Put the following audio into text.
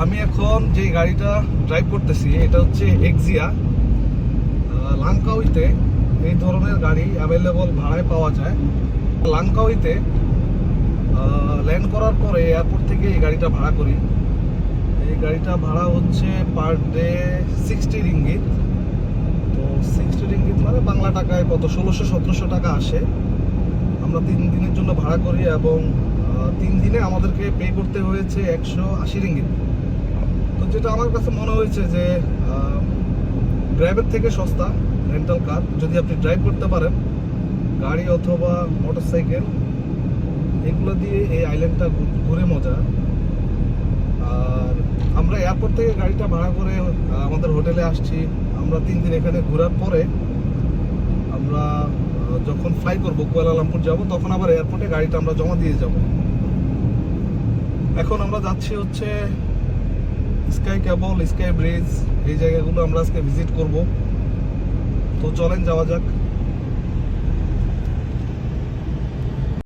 আমি এখন যে গাড়িটা ড্রাইভ করতেছি, এটা হচ্ছে এক্সিয়া লাংকাউইতে এই ধরনের গাড়ি অ্যাভেলেবল ভাড়ায় পাওয়া যায়। লাংকাউইতে ল্যান্ড করার পরে এয়ারপোর্ট থেকে এই গাড়িটা ভাড়া করি। এই গাড়িটা ভাড়া হচ্ছে পার ডে সিক্সটি রিঙ্গিত তো সিক্সটি রিঙ্গিত মানে বাংলা টাকায় কত? ষোলোশো, সতেরোশো টাকা আসে। আমরা তিন দিনের জন্য ভাড়া করি এবং তিন দিনে আমাদেরকে পে করতে হয়েছে একশো আশি রিঙ্গিত তো যেটা আমার কাছে মনে হয়েছে যে ড্রাইভের থেকে সস্তা রেন্টাল কার যদি আপনি ড্রাইভ করতে পারেন, গাড়ি অথবা মোটর সাইকেল এগুলো দিয়ে এই আইল্যান্ডটা ঘুরে মজা। আর আমরা এয়ারপোর্ট থেকে গাড়িটা ভাড়া করে আমাদের হোটেলে আসছি। আমরা তিন দিন এখানে ঘোরার পরে আমরা যখন ফ্লাই করব কুয়ালালামপুর যাব, তখন আবার এয়ারপোর্টে গাড়িটা আমরা জমা দিয়ে যাব। এখন আমরা যাচ্ছি হচ্ছে স্কাই কেবল স্কাই ব্রিজ এই জায়গাগুলো আমরা আজকে ভিজিট করব। তো চলেন যাওয়া যাক।